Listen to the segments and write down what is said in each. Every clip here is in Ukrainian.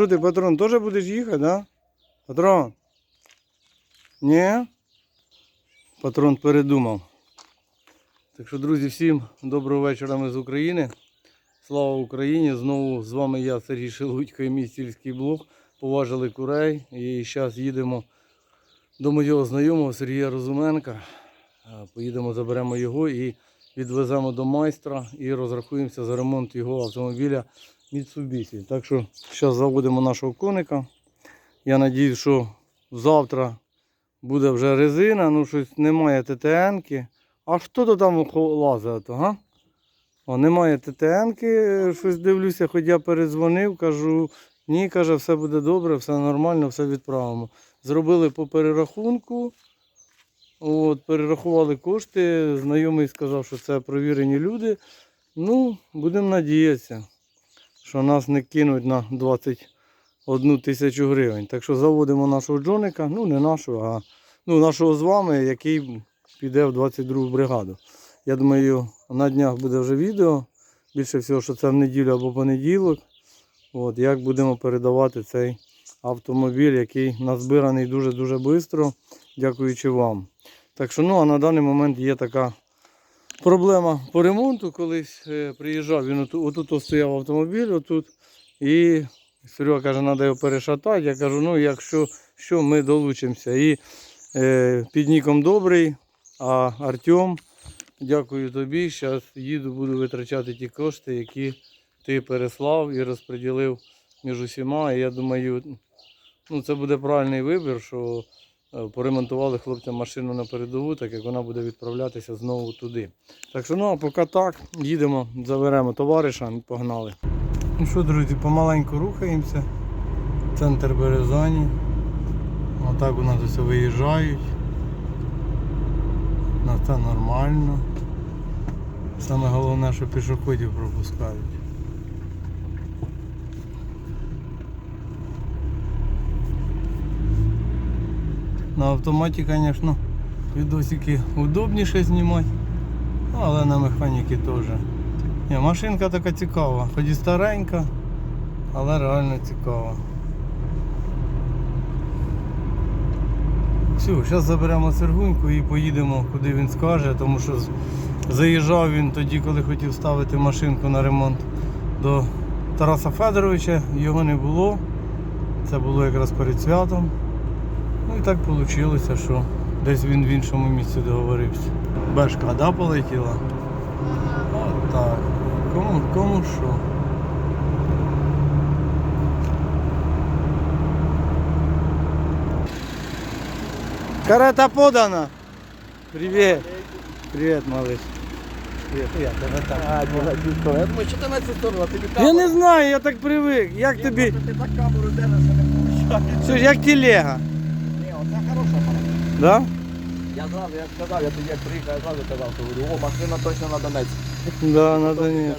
Що ти, патрон, теж будеш їхати, да? Патрон? Ні? Патрон передумав. Так що, друзі, всім доброго вечора ми з України. Слава Україні! Знову з вами я, Сергій Шелудько і мій сільський блог. Поважили курей. І зараз їдемо до моєго знайомого Сергія Розуменка. Е, Поїдемо, заберемо його і відвеземо до майстра і розрахуємося за ремонт його автомобіля Mitsubishi. Так що зараз заводимо нашого коника. Я сподіваюся, що завтра буде вже резина, ну щось немає ТТН-ки. А хто то там лазить? то, Га? О, немає ТТН-ки, щось дивлюся, хоч я передзвонив, кажу, ні, каже, все буде добре, все нормально, все відправимо. Зробили по перерахунку. От, перерахували кошти. Знайомий сказав, що це провірені люди. Ну, будемо надіятися, що нас не кинуть на 21 тисячу гривень. Так що заводимо нашого Джоника, ну не нашого, а ну, нашого з вами, який піде в 22 бригаду. Я думаю, на днях буде вже відео. Більше всього, що це в неділю або понеділок. От, як будемо передавати цей автомобіль, який назбираний дуже-дуже швидко, дякуючи вам. Так що, ну, а на даний момент є така проблема по ремонту. Колись е, приїжджав, він отут, стояв автомобіль, отут. І Серега каже, треба його перешатати. Я кажу, ну якщо що, ми долучимося. І е, під ніком добрий, а Артем, дякую тобі. Зараз їду, буду витрачати ті кошти, які ти переслав і розподілив між усіма. І я думаю, ну, це буде правильний вибір, що поремонтували хлопцям машину на передову, так як вона буде відправлятися знову туди. Так що, ну а поки так, їдемо, заберемо товариша і погнали. Ну що, друзі, помаленьку рухаємося. Центр Березані. Отак у нас ось виїжджають. На це нормально. Саме головне, що пішоходів пропускають. На автоматі, звісно, відосики удобніше знімати, але на механіки теж. Ні, машинка така цікава, хоч і старенька, але реально цікава. Все, зараз заберемо Сергуньку і поїдемо, куди він скаже, тому що заїжджав він тоді, коли хотів ставити машинку на ремонт до Тараса Федоровича, його не було. Це було якраз перед святом. Ну і так вийшло, що десь він в іншому місці договорився. Бешка, да, полетіла? От так. Кому, кому що? Карета подана. Привет. Привет, малыш. Привет. Я тебе так. А, дядько, я думаю, що ти на цю сторону, тобі Я камеру. не знаю, я так привик. Як тобі? Ти так камеру що не получаєш. Як телега? Ні, оце хороша пара. Да? Я зразу, я сказав, я тоді як приїхав, я зразу казав, що говорю, о, машина точно на Донець. Да, на Донецьк.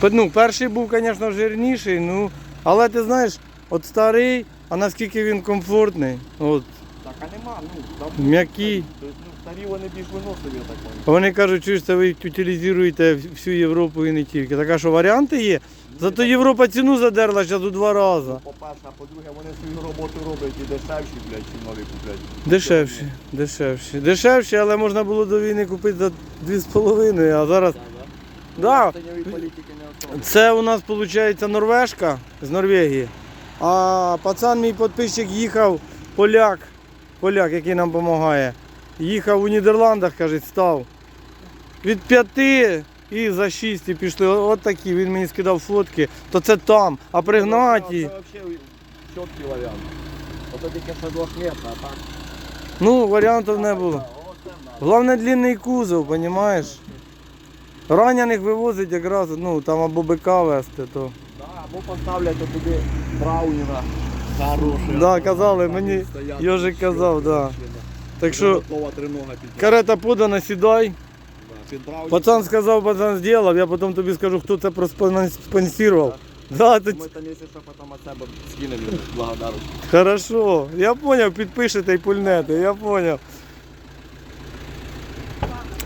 да. Ну, перший був, звісно, жирніший, ну, але ти знаєш, от старий, а наскільки він комфортний, от, Так, а нема, ну, там... м'який. Тобто, ну, старі вони більш виносливі, я так понял. Вони кажуть, що це ви утилізуєте всю Європу і не тільки. Так а що варіанти є? Зато Європа ціну задерла зараз у два рази. По-перше, а по-друге, вони свою роботу роблять і дешевші, блядь, чим нові куплять. Дешевші, дешевші. Дешевші, але можна було до війни купити за 2,5, а зараз. Да? Це у нас виходить Норвежка з Норвегії. А пацан мій підписчик їхав, поляк, поляк, який нам допомагає. Їхав у Нідерландах, каже, став. Від п'яти і за шість і пішли. От такі. Він мені скидав фотки, то це там, а пригнаті. Це взагалі чіткий варіант. Ото тільки що двохметна, а так. Ну, варіантів не було. Головне длинний кузов, розумієш? Ранених вивозить якраз, ну там або бика вести, то. Да, або поставлять туди Браунінга. Хороший. Да, казали, мені Йожик казав, да. Так що карета подана, сідай. Да. Пацан сказав, пацан зробив, я потім тобі скажу, хто це проспонсірував. Да, то... Ми там, якщо що, потім от себе скинемо благодарочку. Хорошо, я поняв, підпишете і пульнете, я поняв.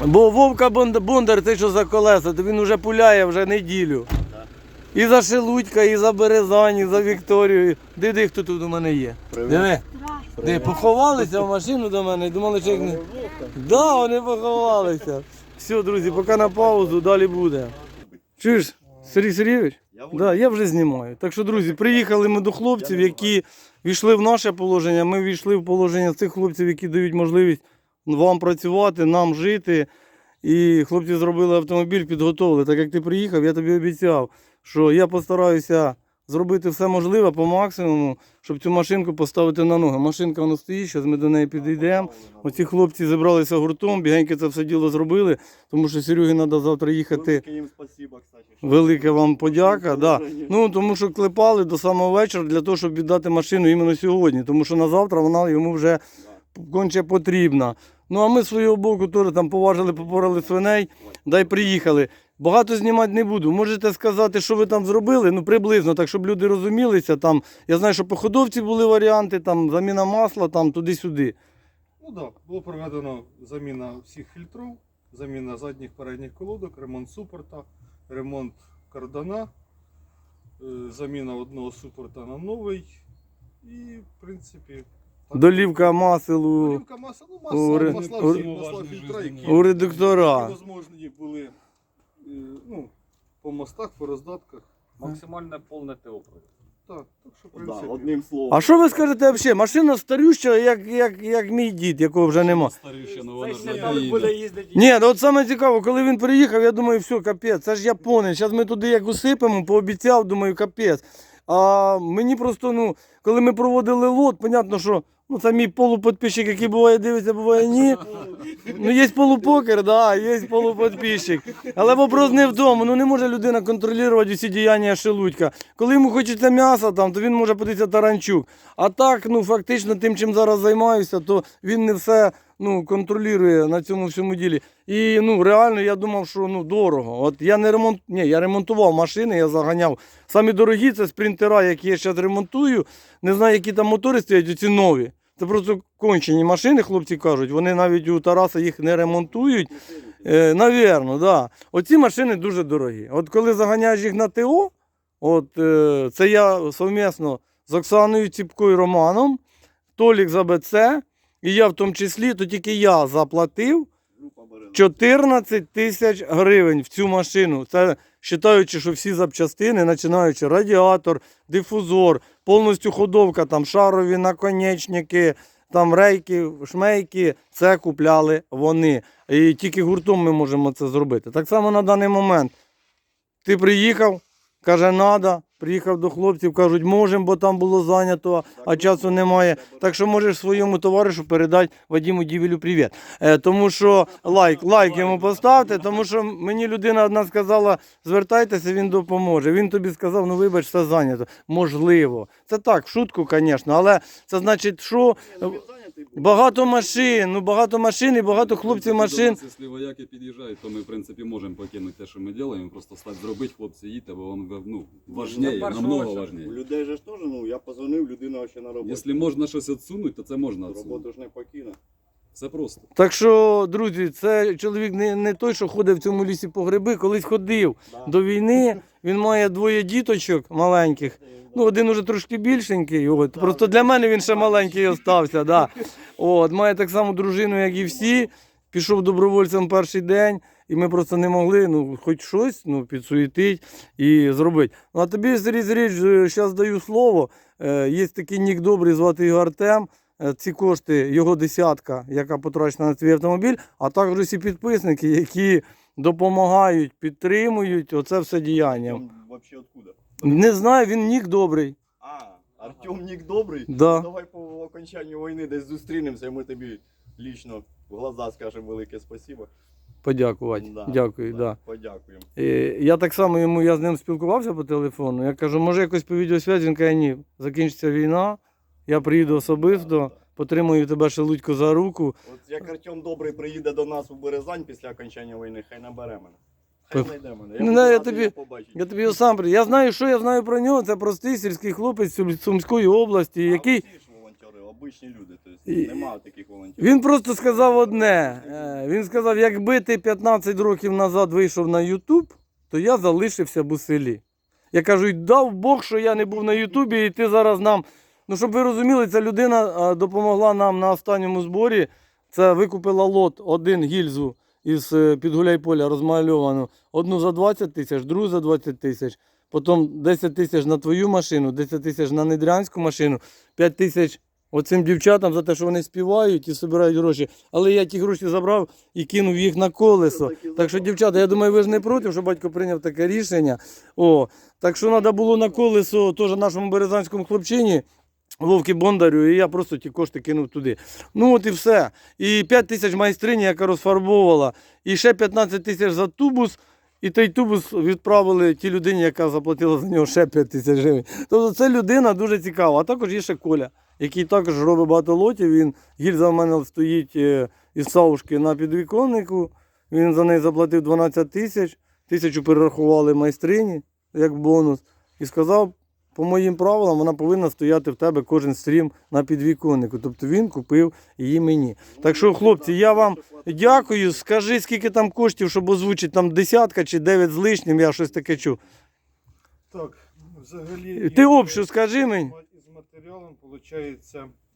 Бо Вовка Бондар, це що за колеса, то він вже пуляє вже неділю. І за Шелудька, і за Березань, і за Вікторію. Диди, хто тут у мене є. Диви. Де поховалися в машину до мене і думали, що їх не. Да, вони поховалися. Все, друзі, поки на паузу, далі буде. Чуєш, Сергій Сергійович? Да, я вже знімаю. Так що, друзі, приїхали ми до хлопців, які війшли в наше положення. Ми війшли в положення цих хлопців, які дають можливість вам працювати, нам жити. І хлопці зробили автомобіль, підготовили. Так як ти приїхав, я тобі обіцяв, що я постараюся зробити все можливе по максимуму, щоб цю машинку поставити на ноги. Машинка вона стоїть, зараз ми до неї підійдемо. Оці хлопці зібралися гуртом, бігеньки це все діло зробили, тому що Серегі треба завтра їхати. Велике їм спасибо, кстати. Велика вам подяка. Да. Ну тому що клепали до самого вечора для того, щоб віддати машину іменно сьогодні, тому що на завтра вона йому вже конче потрібна. Ну а ми з свого боку теж там поважили, попорали свиней, дай приїхали. Багато знімати не буду. Можете сказати, що ви там зробили? Ну приблизно, так щоб люди розумілися. Там я знаю, що по ходовці були варіанти, там заміна масла, там туди-сюди. Ну так, да, було проведено заміна всіх фільтрів, заміна задніх передніх колодок, ремонт супорта, ремонт кардана, е, заміна одного супорта на новий. І, в принципі. Долівка маселу Олівка масла, ну у масла, масла, масла фільтра, які, які возможні були е, ну, по мостах, по роздатках. Максимально повне ТО. Так, так що, в Да, принципі, одним словом. А що ви скажете взагалі? Машина старюща, як, як, як мій дід, якого вже нема. Ну вона ж не Буде їздити. Ні, ну от саме цікаво, коли він приїхав, я думаю, все, капець, це ж японець. Зараз ми туди як усипемо, пообіцяв, думаю, капець. А мені просто, ну, коли ми проводили лот, понятно, що ну, це мій полуподписчик, який буває дивиться, буває ні. Ну, є полупокер, да, є полуподписчик. Але вопрос не в тому. Ну не може людина контролювати усі діяння Шелудька. Коли йому хочеться м'яса, там, то він може подивитися таранчук. А так, ну фактично, тим, чим зараз займаюся, то він не все ну, контролює на цьому всьому ділі. І ну, реально я думав, що ну, дорого. От я не ремонт... Ні, я ремонтував машини, я заганяв. Самі дорогі це спринтера, які я зараз ремонтую. Не знаю, які там мотори стоять, оці нові. Це просто кончені машини, хлопці кажуть. Вони навіть у Тараса їх не ремонтують. Е, навірно, да. Оці машини дуже дорогі. От коли заганяєш їх на ТО, от е, це я совмісно з Оксаною Ціпкою Романом, Толік за БЦ, і я в тому числі, то тільки я заплатив 14 тисяч гривень в цю машину. Це вважаючи, що всі запчастини, починаючи радіатор, дифузор, повністю ходовка, там шарові наконечники, там рейки, шмейки, це купляли вони. І тільки гуртом ми можемо це зробити. Так само на даний момент. Ти приїхав, каже, надо. Приїхав до хлопців, кажуть, можемо, бо там було зайнято, а часу немає. Так що можеш своєму товаришу передати Вадиму Дівілю привіт. Е, тому що лайк, лайк йому поставте, тому що мені людина одна сказала, звертайтеся, він допоможе. Він тобі сказав, ну вибач, все зайнято. Можливо. Це так, в шутку, звісно, але це значить, що Ну, багато машин, ну багато машин і багато хлопців машин. Якщо вояки під'їжджають, то ми, в принципі, можемо покинути те, що ми робимо, просто стати зробити, хлопці, їдьте, бо воно ну, важніє, першого намного чергу. У людей же ж теж, ну, я позвонив, людина ще на роботі. Якщо можна щось відсунути, то це можна Роботу ж не покине. Все просто. Так що, друзі, це чоловік не, не той, що ходить в цьому лісі по гриби, колись ходив Да. до війни. Він має двоє діточок маленьких. Ну, один уже трошки більшенький. От. Просто для мене він ще маленький остався. Да. От, має так само дружину, як і всі. Пішов добровольцем перший день, і ми просто не могли ну, хоч щось ну, підсуетити і зробити. Ну, а тобі, Сергій Сергійович, зараз даю слово. Е, є такий нік добрий, звати його Артем. Е, Ці кошти, його десятка, яка потрачена на твій автомобіль, а також всі підписники, які допомагають, підтримують оце все діяння. Вообще откуда? Не знаю, він нік добрий. А, Артем Нік добрий? Да. Ну, Давай по окончанню війни десь зустрінемося, і ми тобі лічно в глаза скажемо велике спасибо. Подякувати. Да, Дякую, да. Подякуємо. Е, Я так само йому, я з ним спілкувався по телефону. Я кажу, може якось по відеосвязі, він каже, ні, закінчиться війна, я приїду особисто, потримую тебе шелудько за руку. От як Артем добрий приїде до нас у Березань після окончання війни, хай набере мене. Хай знайде мене. Ну, буду я радий тобі- його побачити. Я тобі сам при. Я знаю, що я знаю про нього. Це простий сільський хлопець з Сум- Сумської області, А який. всі ж волонтери, обичні люди, тобто І- немає таких волонтерів. Він просто сказав одне. Е, Він сказав, якби ти 15 років назад вийшов на Ютуб, то я залишився б у селі. Я кажу, дав Бог, що я не був на Ютубі, і ти зараз нам. Ну, щоб ви розуміли, ця людина допомогла нам на останньому зборі. Це викупила лот, один гільзу із е, під Гуляйполя розмальовану. Одну за 20 тисяч, другу за 20 тисяч. Потім 10 тисяч на твою машину, 10 тисяч на недрянську машину, 5 тисяч оцим дівчатам за те, що вони співають і збирають гроші. Але я ті гроші забрав і кинув їх на колесо. Так що, дівчата, я думаю, ви ж не проти, що батько прийняв таке рішення. О, так що треба було на колесо теж нашому березанському хлопчині. Вовки Бондарю, і я просто ті кошти кинув туди. Ну от і все. І 5 тисяч майстрині, яка розфарбовувала, і ще 15 тисяч за тубус. І той тубус відправили тій людині, яка заплатила за нього ще 5 тисяч гривень. Тобто це людина дуже цікава. А також є ще Коля, який також робить багато лотів. Він гільза в мене стоїть е, із саушки на підвіконнику. Він за неї заплатив 12 тисяч. Тисячу перерахували майстрині як бонус. І сказав, по моїм правилам, вона повинна стояти в тебе кожен стрім на підвіконнику. Тобто він купив її мені. Так що, хлопці, я вам дякую. Скажи, скільки там коштів, щоб озвучити там десятка чи дев'ять з лишнім, я щось таке чув. Так, взагалі. Ти общу скажи мені. Із матеріалом виходить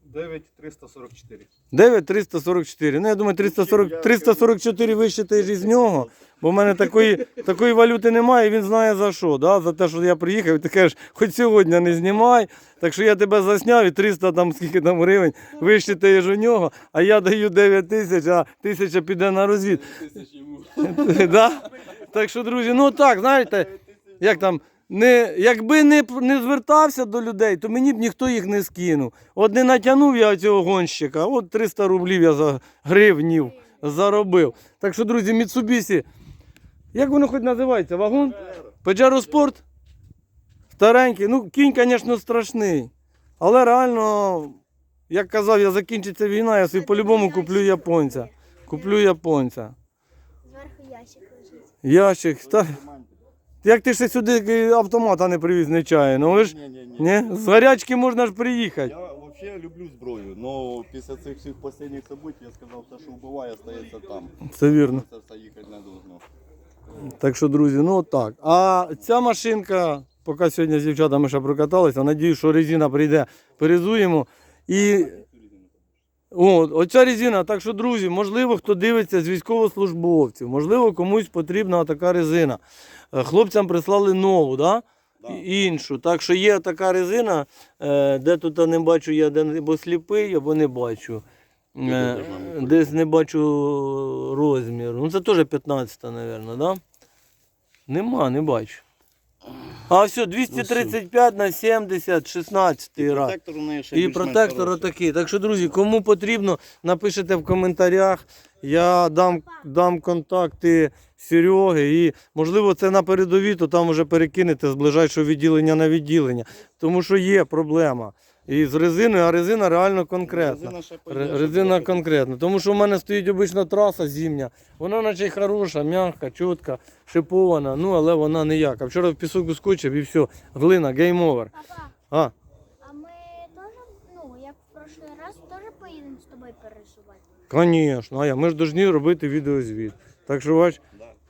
9344. 9344. Ну, я думаю, 340, 344 вищитаєш із нього, бо в мене такої, такої валюти немає, і він знає за що. Да? За те, що я приїхав, і ти кажеш, хоч сьогодні не знімай. Так що я тебе засняв і 300 там скільки там гривень вищитаєш у нього, а я даю 9 тисяч, а тисяча піде на розвід. Так що, друзі, ну так, знаєте, як там. Не, якби не, не звертався до людей, то мені б ніхто їх не скинув. От не натягнув я цього гонщика, от 300 рублів я за гривнів заробив. Так що, друзі, Mitsubishi, як воно хоч називається? Вагон? Pajero Sport? Старенький. Ну, кінь, звісно, страшний. Але реально, як казав, я закінчиться війна, я собі по-любому куплю японця. Куплю японця. Зверху ящик лежить. Ящик. Та... Як ти ще сюди автомата не привіз нечаянно? Ви ж... Ні-ні-ні. З гарячки можна ж приїхати. Я взагалі люблю зброю, але після цих всіх останніх событий я сказав, все, що вбиває, стається там. Це вірно. Це все їхати не должно. Так що, друзі, ну так. А ця машинка, поки сьогодні з дівчатами ще прокаталися, надію, що резина прийде, перезуємо. І О, оця резина. Так що, друзі, можливо, хто дивиться з військовослужбовців, можливо, комусь потрібна така резина. Е, Хлопцям прислали нову, да? Да. Іншу. Так що є така резина, е, де тут не бачу, я де або сліпий, або не бачу. Е, Десь не бачу розміру. Ну це теж 15, мабуть, да? Нема, не бачу. А все, 235 на 70, 16 раз. Протектор у неї ще І більш-менш протектор хороший. отакий. Так що, друзі, кому потрібно, напишете в коментарях. Я дам, дам контакти Сереги. І, можливо, це на передовій, то там вже перекинете з ближайшого відділення на відділення. Тому що є проблема. І з резиною, а резина реально конкретна. Резина ще Ре- пойде, Резина конкретна. Тому що в мене стоїть обична траса зимня. Вона наче й хороша, м'яка, чітка, шипована, ну але вона ніяка. Вчора в пісок ускочив і все, глина, гейм овер. Папа, А, а ми теж, ну, як в прошлий раз, теж поїдемо з тобою пересувати? Звісно, а я, ми ж повинні робити відеозвіт. Так що бач.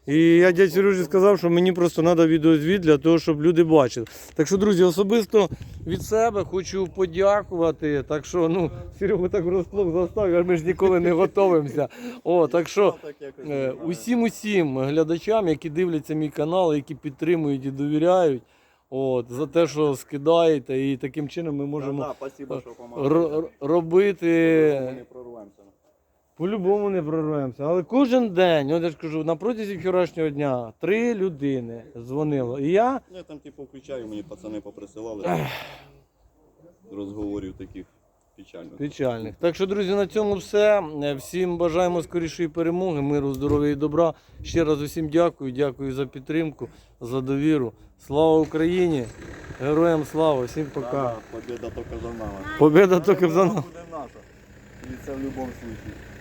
І я дядь Сережі сказав, що мені просто треба відеозвіт для того, щоб люди бачили. Так що, друзі, особисто від себе хочу подякувати. Так що, ну, Серегу так врозплох заставив, а ми ж ніколи не готовимося. О, так що. якось Е, Усім усім глядачам, які дивляться мій канал, які підтримують і довіряють, от, за те, що скидаєте, і таким чином ми можемо Да, да, спасибо, що р- робити. Ми не прорвемося. По-любому не прорвемося. Але кожен день, от я ж кажу, на протязі вчорашнього дня три людини дзвонило. І я Я там типу включаю, мені пацани поприсилали розговорів таких печальних. печальних. Так що, друзі, на цьому все. Е, Всім бажаємо скорішої перемоги, миру, здоров'я і добра. Ще раз усім дякую, дякую за підтримку, за довіру. Слава Україні! Героям слава! Всім пока! Да, Победа тільки за нами. Победа тільки за нами. І це в будь-якому випадку.